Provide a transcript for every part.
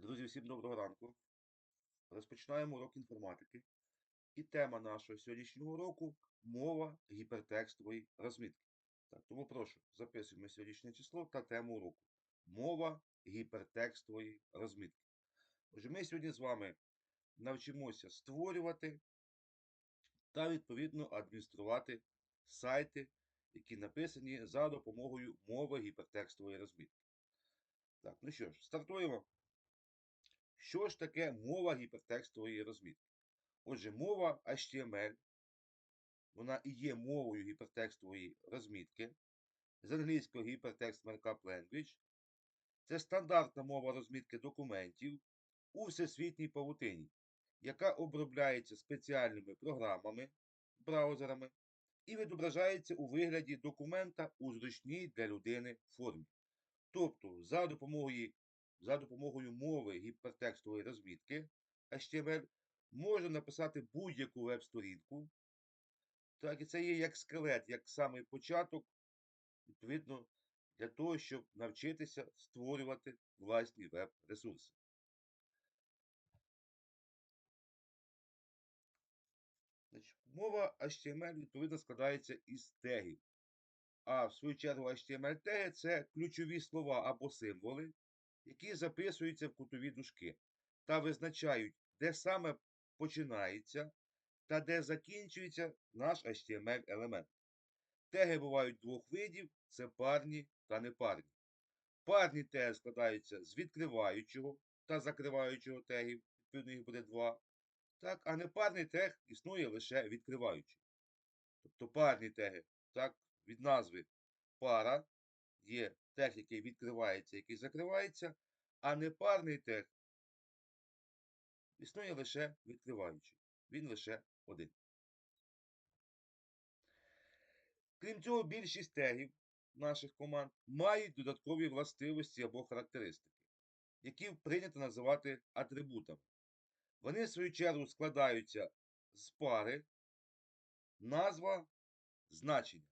Друзі, всім доброго ранку. Розпочинаємо урок інформатики. І тема нашого сьогоднішнього уроку мова гіпертекстової розмітки. Так, тому прошу, записуємо сьогоднішнє число та тему уроку. Мова гіпертекстової розмітки. Отже, ми сьогодні з вами навчимося створювати та відповідно адмініструвати сайти, які написані за допомогою мови гіпертекстової розмітки. Так, ну що ж, стартуємо. Що ж таке мова гіпертекстової розмітки? Отже, мова HTML, вона і є мовою гіпертекстової розмітки, з англійського Hypertext Markup Language. Це стандартна мова розмітки документів у всесвітній павутині, яка обробляється спеціальними програмами, браузерами і відображається у вигляді документа у зручній для людини формі. Тобто, за допомогою за допомогою мови гіпертекстової розмітки HTML можна написати будь-яку веб-сторінку. Так, і це є як скелет, як самий початок, відповідно, для того, щоб навчитися створювати власні веб-ресурси. Мова HTML відповідно складається із тегів. А в свою чергу HTML-теги це ключові слова або символи, які записуються в кутові дужки та визначають, де саме починається та де закінчується наш HTML-елемент. Теги бувають двох видів: це парні та непарні. Парні теги складаються з відкриваючого та закриваючого тегів, відповідно їх буде два. Так, а непарний тег існує лише відкриваючий. Тобто парні теги, так, від назви пара є тег, який відкривається, який закривається, а непарний тег існує лише відкриваючий. Він лише один. Крім цього, більшість тегів наших команд мають додаткові властивості або характеристики, які прийнято називати атрибутами. Вони, в свою чергу, складаються з пари, назва, значення.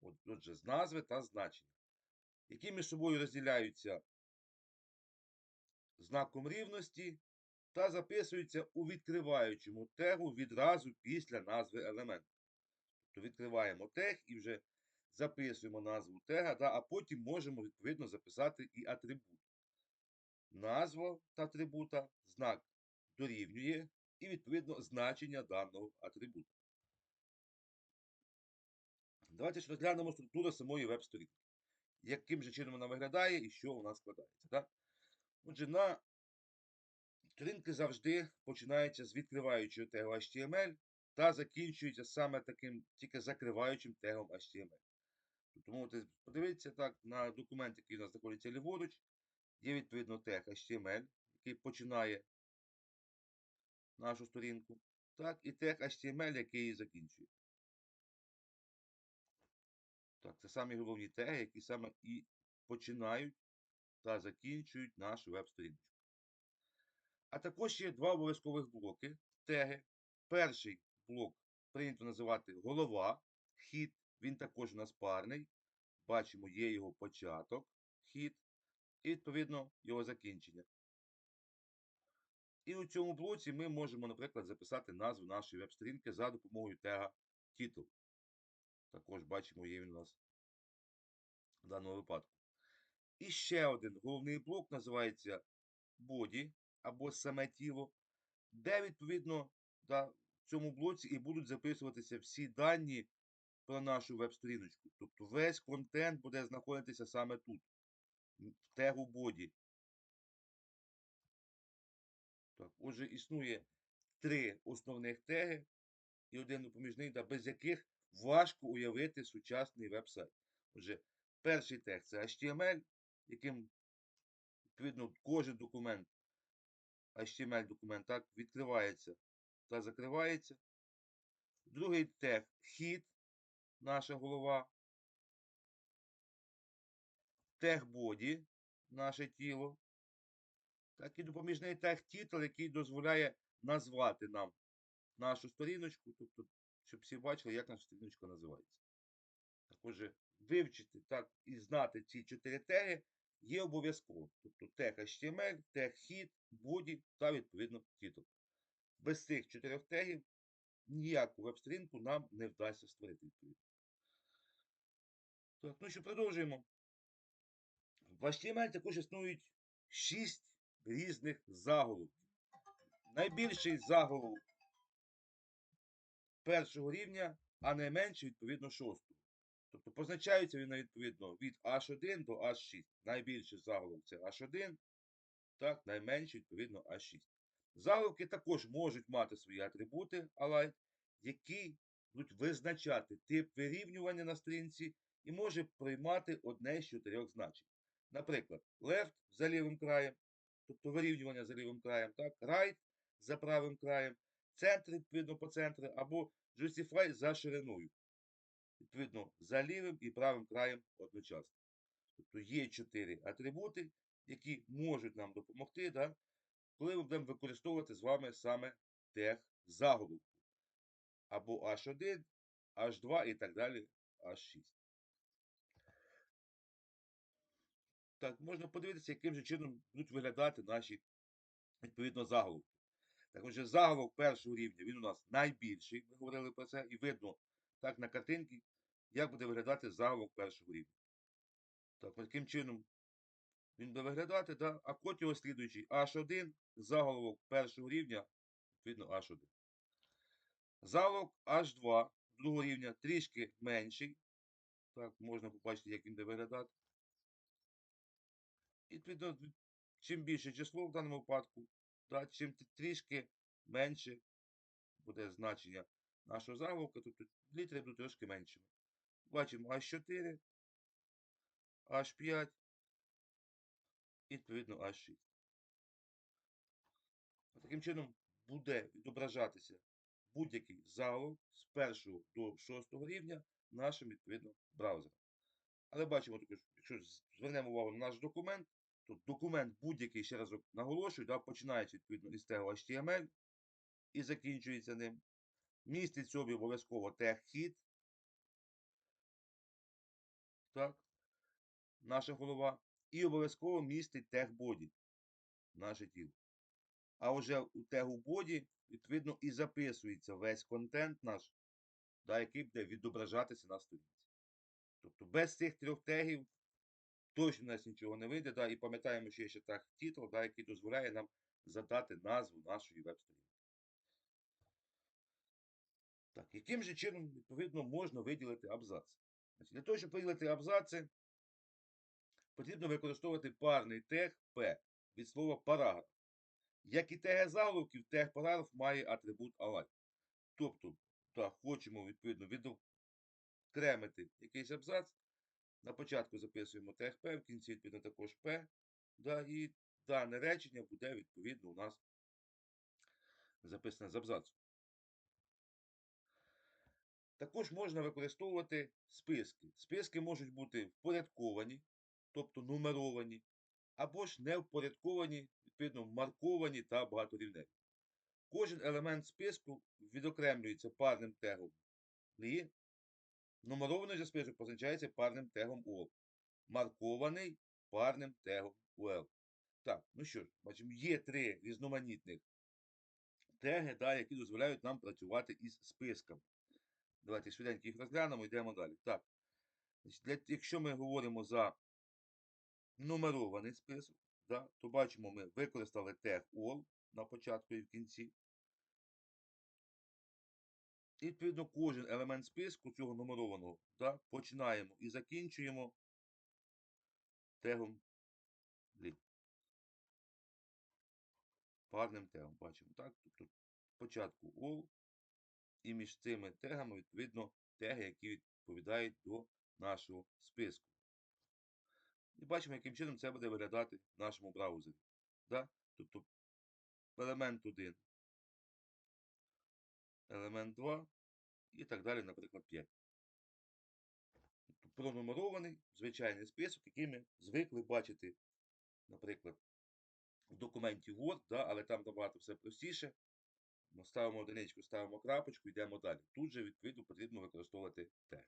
От, Отже, з назви та значення, які між собою розділяються знаком рівності та записуються у відкриваючому тегу відразу після назви елемента. Тобто відкриваємо тег і вже записуємо назву тега, да, а потім можемо відповідно записати і атрибут. Назва та атрибута, знак дорівнює і відповідно значення даного атрибута. Давайте ж розглянемо структуру самої веб-сторінки. Яким же чином вона виглядає і що у нас складається. Так? Отже, на сторінки завжди починається з відкриваючого тегу HTML та закінчується саме таким тільки закриваючим тегом HTML. Тому подивіться так, на документ, який у нас знаходиться ліворуч, є відповідно тег HTML, який починає нашу сторінку, так, і тег HTML, який її закінчує. Так, це самі головні теги, які саме і починають та закінчують нашу веб-сторінку. А також є два обов'язкових блоки. Теги. Перший блок прийнято називати голова, хід. Він також у нас парний. Бачимо, є його початок, хід, і, відповідно, його закінчення. І у цьому блоці ми можемо, наприклад, записати назву нашої веб-сторінки за допомогою тега title. Також бачимо, є він у нас в даному випадку. І ще один головний блок називається body або саме тіло, де, відповідно, да, в цьому блоці і будуть записуватися всі дані про нашу веб-сторіночку. Тобто весь контент буде знаходитися саме тут, в тегу body. Так, Отже, існує три основних теги і один допоміжний, да, без яких важко уявити сучасний веб-сайт. Отже, перший тег це HTML, яким, відповідно, кожен документ, HTML-документ так відкривається та закривається. Другий тег хід, наша голова. Тег body, наше тіло. Так і допоміжний тег титул, який дозволяє назвати нам нашу сторіночку, тобто, щоб всі бачили, як наша сторіночка називається. Так, отже, вивчити так і знати ці чотири теги є обов'язково. Тобто тег HTML, тег hit, body та відповідно титул. Без цих чотирьох тегів ніяку веб-сторінку нам не вдасться створити відповідно. Так, ну що продовжуємо. В HTML також існують 6 різних заголовків. Найбільший заголовок першого рівня, а найменший, відповідно, шостого. Тобто позначається він відповідно від H1 до H6. Найбільший заголовок це H1, так, найменший, відповідно, H6. Заголовки також можуть мати свої атрибути align, які будуть визначати тип вирівнювання на сторінці і може приймати одне з чотирьох значень. Наприклад, left за лівим краєм, тобто вирівнювання за лівим краєм, так, right за правим краєм, центр, відповідно, по центру, або justify за шириною. Відповідно, за лівим і правим краєм одночасно. Тобто є чотири атрибути, які можуть нам допомогти, да, коли ми будемо використовувати з вами саме тег заголовку. Або H1, H2 і так далі, H6. Так, можна подивитися, яким же чином будуть виглядати наші відповідно заголовки. Так, отже, заголовок першого рівня, він у нас найбільший, ми говорили про це, і видно так на картинці, як буде виглядати заголовок першого рівня. Так, таким чином він буде виглядати, да? а код його слідуючий H1, заголовок першого рівня, відповідно H1. Заголовок H2 другого рівня трішки менший. Так, можна побачити, як він буде виглядати. І відповідно, чим більше число в даному випадку, да, чим трішки менше буде значення нашого заголовка, тобто літери будуть трошки меншими. Бачимо H4, H5 і відповідно H6. Таким чином буде відображатися будь-який заголовок з першого до шостого рівня нашим відповідно браузером. Але бачимо також, якщо звернемо увагу на наш документ, то документ будь-який, ще разок наголошую, да, починаючи відповідно із тегу HTML і закінчується ним. Містить собі обов'язково тег hit. Так, наша голова. І обов'язково містить тег body, наше тіло. А вже у тегу body, відповідно, і записується весь контент наш, да, який буде відображатися на сторінці. Тобто без цих трьох тегів точно у нас нічого не вийде. Да, І пам'ятаємо, що є ще тег title, да, який дозволяє нам задати назву нашої веб-сторінки. Так, яким же чином, відповідно, можна виділити абзац? Для того, щоб виділити абзаци, потрібно використовувати парний тег P від слова параграф. Як і теги заголовків, тег параграф має атрибут align. Тобто, так, хочемо відповідно відокремити якийсь абзац. На початку записуємо тег в кінці відповідно також P. Да, і дане речення буде відповідно у нас записане з абзацу. Також можна використовувати списки. Списки можуть бути впорядковані, тобто нумеровані, або ж не впорядковані, відповідно, марковані та багаторівневі. Кожен елемент списку відокремлюється парним тегом «li», Нумерований же список позначається парним тегом all. Маркований парним тегом UL. Так, ну що ж, бачимо, є три різноманітних теги, да, які дозволяють нам працювати із списками. Давайте швиденько їх розглянемо, йдемо далі. Так. Для, Якщо ми говоримо за нумерований список, да, то бачимо, ми використали тег all на початку і в кінці. І, відповідно, кожен елемент списку цього нумерованого да, починаємо і закінчуємо тегом link. Парним тегом. Бачимо, так? Тобто спочатку all, і між цими тегами, відповідно, теги, які відповідають до нашого списку. І бачимо, яким чином це буде виглядати в нашому браузері. Да? Тобто елемент 1, елемент 2 і так далі, наприклад, 5. Тобто пронумерований звичайний список, який ми звикли бачити, наприклад, в документі Word, да? але там набагато все простіше. Ми ставимо одиничку, ставимо крапочку, йдемо далі. Тут же, відповідно, потрібно використовувати тег.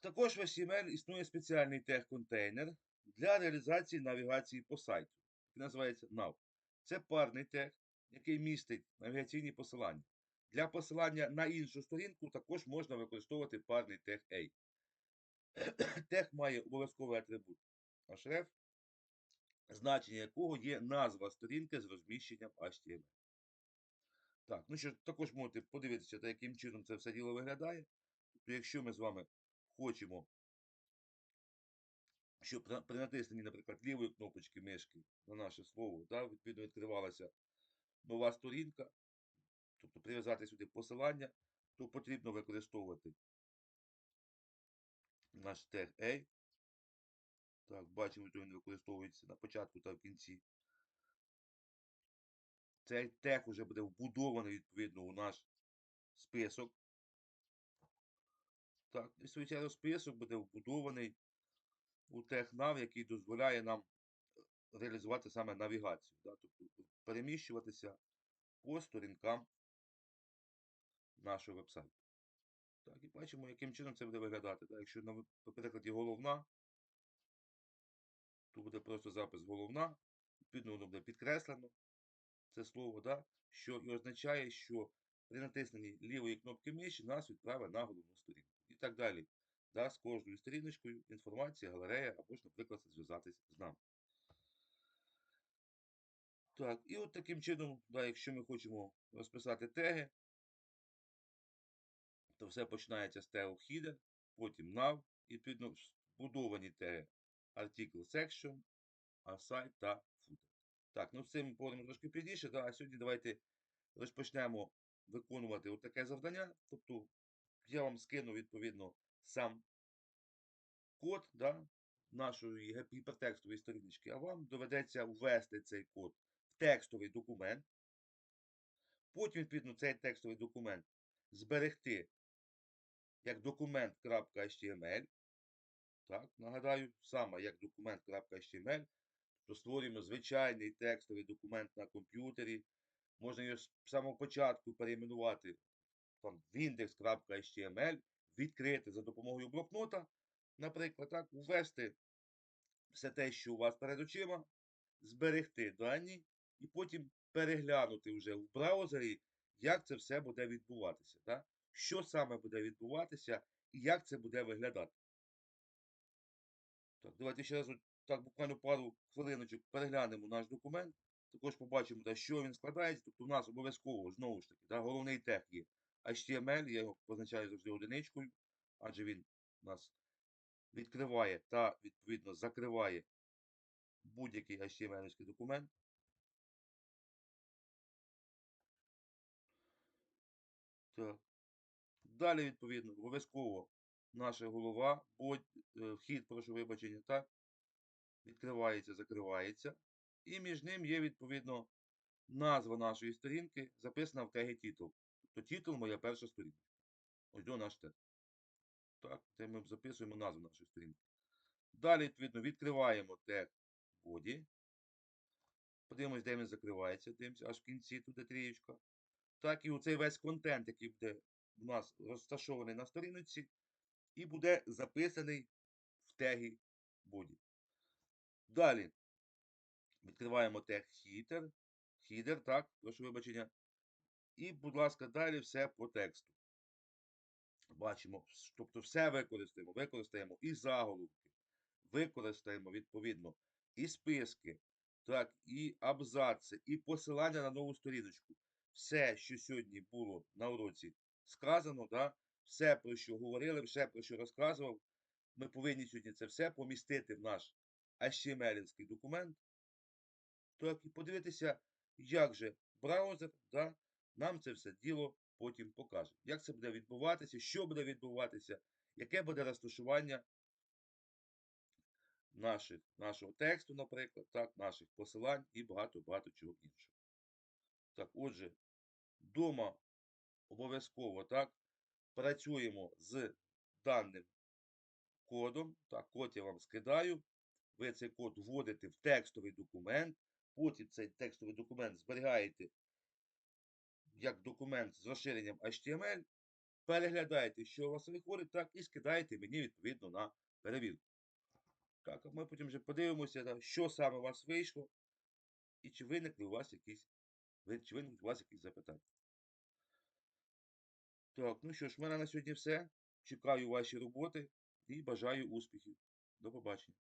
Також в HTML існує спеціальний тег-контейнер для реалізації навігації по сайту, який називається nav. Це парний тег, який містить навігаційні посилання. Для посилання на іншу сторінку також можна використовувати парний тег A. Тег має обов'язковий атрибут href, значення якого є назва сторінки з розміщенням HTML. Так, ну що також можете подивитися, та яким чином це все діло виглядає. Тобто, якщо ми з вами хочемо, щоб при- натисненні, наприклад, лівої кнопочки мишки на наше слово, да, відповідно відкривалася нова сторінка, тобто прив'язати сюди посилання, то потрібно використовувати наш тег A. Так, бачимо, що він використовується на початку та в кінці. Цей тег вже буде вбудований відповідно у наш список. Так, і звичайно, список буде вбудований у TechNav, який дозволяє нам реалізувати саме навігацію. Да? Тобто переміщуватися по сторінкам нашого вебсайту. Так, і бачимо, яким чином це буде виглядати. Так, якщо, на- наприклад, головна, то буде просто запис головна, відповідно, воно буде підкреслено це слово, да? що і означає, що при натисненні лівої кнопки миші нас відправить на головну сторінку. І так далі. Да? З кожною сторіночкою інформація, галерея, або ж, наприклад, зв'язатись з нами. Так, і от таким чином, да, якщо ми хочемо розписати теги, то все починається з тегу header, потім nav, і відповідно вбудовані теги article section, aside та footer. Так, ну з цим ми поговоримо трошки пізніше, да, а сьогодні давайте розпочнемо виконувати отаке завдання. Тобто я вам скину відповідно сам код да, нашої гіпертекстової сторіночки, а вам доведеться ввести цей код текстовий документ. Потім, відповідно, цей текстовий документ зберегти як документ.html. Так, нагадаю, саме як документ.html. Тобто створюємо звичайний текстовий документ на комп'ютері. Можна його з самого початку перейменувати там, в index.html, відкрити за допомогою блокнота, наприклад, так, ввести все те, що у вас перед очима, зберегти дані і потім переглянути вже в браузері, як це все буде відбуватися. Так? Що саме буде відбуватися і як це буде виглядати. Так, давайте ще раз так буквально пару хвилиночок переглянемо наш документ. Також побачимо, да, що він складається. Тобто у нас обов'язково, знову ж таки, да, головний тег є HTML, я його позначаю завжди одиничкою, адже він нас відкриває та відповідно закриває будь-який HTML документ. Так. Далі, відповідно, обов'язково наша голова, е, вхід, прошу вибачення, так, відкривається, закривається. І між ним є, відповідно, назва нашої сторінки, записана в тегі титул. Тобто титул моя перша сторінка. Ось до наш тег. Так, це ми записуємо назву нашої сторінки. Далі, відповідно, відкриваємо тег body. Подивимось, де він закривається. Дивимося, аж в кінці туди трієчка. Так, і оцей весь контент, який буде у нас розташований на сторінці, і буде записаний в тегі body. Далі відкриваємо тег header, header, так, прошу вибачення. І, будь ласка, далі все по тексту. Бачимо, тобто все використаємо. Використаємо і заголовки, використаємо відповідно і списки, так, і абзаци, і посилання на нову сторіночку. Все, що сьогодні було на уроці сказано, да, все, про що говорили, все, про що розказував, ми повинні сьогодні це все помістити в наш HTML документ. Так, і подивитися, як же браузер да, нам це все діло потім покаже. Як це буде відбуватися, що буде відбуватися, яке буде розташування наших, нашого тексту, наприклад, так, наших посилань і багато-багато чого іншого. Так, отже, вдома обов'язково так, працюємо з даним кодом. Так, код я вам скидаю. Ви цей код вводите в текстовий документ. Потім цей текстовий документ зберігаєте як документ з розширенням HTML. переглядаєте, що у вас виходить, так, і скидаєте мені відповідно на перевірку. Так, ми потім вже подивимося, що саме у вас вийшло, і чи виникли у вас якісь, чи виникнуть у вас якісь запитання. Так, ну що ж, в мене на сьогодні все. Чекаю ваші роботи і бажаю успіхів. До побачення.